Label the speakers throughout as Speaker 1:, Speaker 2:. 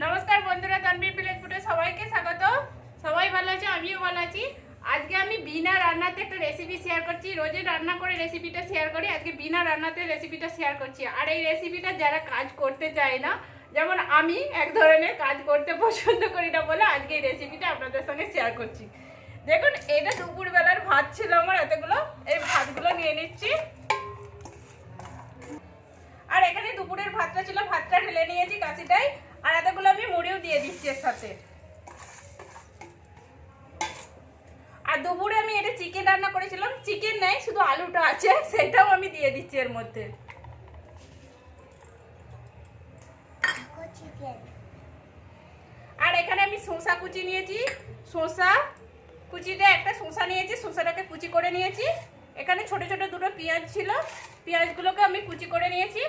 Speaker 1: নমস্কার বন্ধুরা তানবীর ভিলেজ ফুটে সবাইকে স্বাগত। সবাই ভালো আছে? আমিও ভালো আছি। আজকে আমি বিনা রান্নাতে একটা রেসিপি শেয়ার করছি। রোজে রান্না করে রেসিপিটা শেয়ার করি। আজকে বিনা রান্নাতে রেসিপিটা শেয়ার করছি। আর এই রেসিপিটা যারা কাজ করতে চায় না, যেমন আমি এক ধরনের কাজ করতে পছন্দ করি না বলে আজকে এই রেসিপিটা আপনাদের সঙ্গে শেয়ার করছি। দেখুন, এটা দুপুরবেলার ভাত ছিল আমার, এতগুলো। এই ভাতগুলো নিয়ে নিচ্ছি। আর এখানে দুপুরের ভাতটা ছিল, ভাতটা ঢেলে নিয়েছি কাশিটাই আর এতগুলো আমি মুড়িও দিয়ে দিচ্ছি এর সাথে। আর দুপুরে আমি এটা চিকেন রান্না করেছিলাম। চিকেন নেই শুধু আলুটা আছে সেটাও আমি দিয়ে দিচ্ছি এর মধ্যে। আর এখানে আমি শসা কুচি নিয়েছি। শসা কুচিতে একটা শসা নিয়েছি শসাটাকে কুচি করে নিয়েছি। এখানে ছোট ছোট দুটো পেঁয়াজ ছিল। পেঁয়াজগুলোকে আমি কুচি করে নিয়েছি।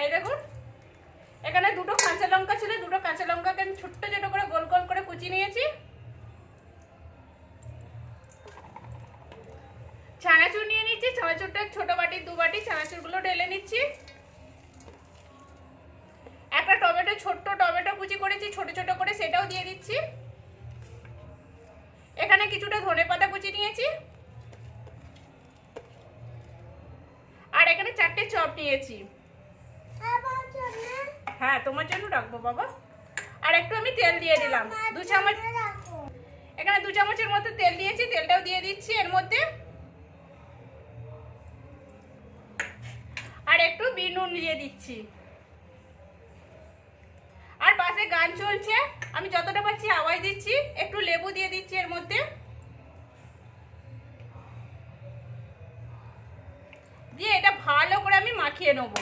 Speaker 1: এই দেখুন এখানে দুটো কাঁচা লঙ্কা ছিল, দুটো কাঁচা লঙ্কাকে আমি ছোট্ট ছোট করে গোল গোল করে কুচি নিয়েছি। চানাচুর নিয়ে নিচ্ছি, চানাচুরটা ছোট বাটি, দু বাটি চানাচুরগুলো ঢেলে নিচ্ছি। একটা টমেটো, ছোট্ট টমেটো কুচি করেছি, ছোট ছোট করে সেটাও দিয়ে দিচ্ছি। এখানে কিছুটা ধনে পাতা কুচি নিয়েছি। আর এখানে চারটে চপ নিয়েছি। হ্যাঁ তোমার জন্য রাখব বাবা। আর একটু আমি তেল দিয়ে দিলাম। দু চামচ এখানে দু চামচের মতো তেল দিয়েছি, তেলটাও দিয়ে দিচ্ছি এর মধ্যে। আর একটু বিট নুন দিয়ে দিচ্ছি। আর পাশে গান চলছে, আমি যতটা পাচ্ছি আওয়াজ দিচ্ছি, একটু লেবু দিয়ে দিচ্ছি এর মধ্যে। দিয়ে এটা ভালো করে আমি মাখিয়ে নেব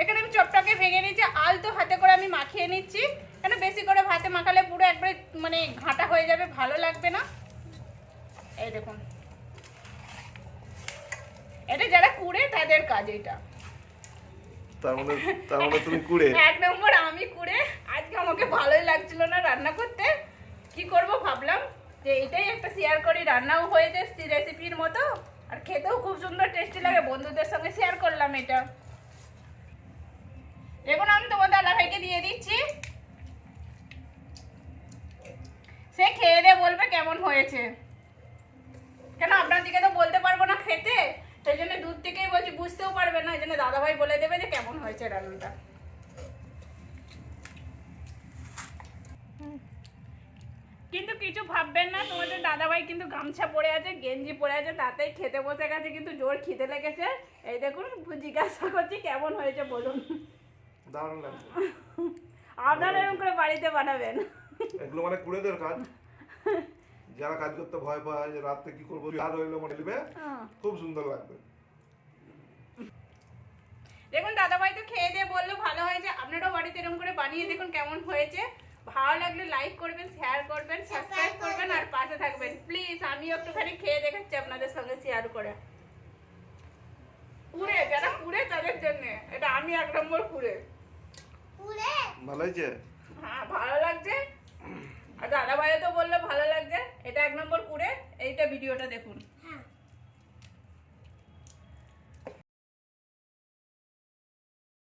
Speaker 1: এখানে আমি চপটাকে ভেঙে নিচ্ছি আলতো হাতে করে আমি মাখিয়ে নিচ্ছি। কেন বেশি করে ভাতে মাখালে পুরো একবারে মানে ঘাঁটা হয়ে যাবে ভালো লাগবে না। এই দেখুন। এটা যারা কুড়ে তাদের কাজ এটা।
Speaker 2: তার মানে তার মানে তুমি কুড়ে।
Speaker 1: এক নম্বর আমি কুড়ে। আজকে আমাকে ভালোই লাগছিল না রান্না করতে। কি করব ভাবলাম যে এটাই একটা শেয়ার করি রান্নাও হয়ে যাচ্ছে রেসিপির মতো। আর খেতেও খুব সুন্দর টেস্টি লাগে বন্ধুদের সঙ্গে শেয়ার করলাম এটা। দেখুন আমি তোমার দাদা ভাইকে দিয়ে দিচ্ছি। সে খেয়ে দিয়ে বলবে কেমন হয়েছে। কেন আপনার দিকে তো বলতে পারব না খেতে সেই জন্য দূর থেকেই বলছি, বুঝতেও পারবে না, এই জন্য দাদাভাই বলে দেবে যে কেমন হয়েছে রান্নাটা। কিন্তু কিছু ভাববেন না, তোমাদের দাদাভাই কিন্তু গামছা পরে আছে, গেঞ্জি পরে আছে, তাতেই খেতে বসে গেছে, কিন্তু জোর খিদে লেগেছে। এই দেখুন, জিজ্ঞাসা করছি কেমন হয়েছে, বলুন।
Speaker 2: দারুণ লাগছে।
Speaker 1: আপনারা এরকম করে বাড়িতে বানাবেন।
Speaker 2: এগুলো মানে কুড়েদের কাজ। যারা কাজ করতে ভয় পায় যে রাত্রে কি করব আর হইল মনে নেবে।
Speaker 1: হ্যাঁ।
Speaker 2: খুব সুন্দর লাগবে।
Speaker 1: দেখুন দাদাভাই তো খেয়ে দিয়ে বলল ভালো হয়েছে। আপনারাও বাড়িতে এরকম করে বানিয়ে দেখুন কেমন হয়েছে। ভালো লাগলে লাইক করবেন শেয়ার করবেন সাবস্ক্রাইব করবেন আর পাশে থাকবেন। প্লিজ আমিও একটুখানি খেয়ে দেখাচ্ছি আপনাদের সঙ্গে শেয়ার করে। কুড়ে যারা কুড়ে তাদের জন্য। এটা আমি এক নম্বর কুড়ে।
Speaker 2: ভালো হয়েছে?
Speaker 1: হ্যাঁ ভালো লাগছে। আর দাদাভাইও তো বলল ভালো লাগছে। এটা এক নম্বর কুড়ে এইটা ভিডিওটা দেখুন।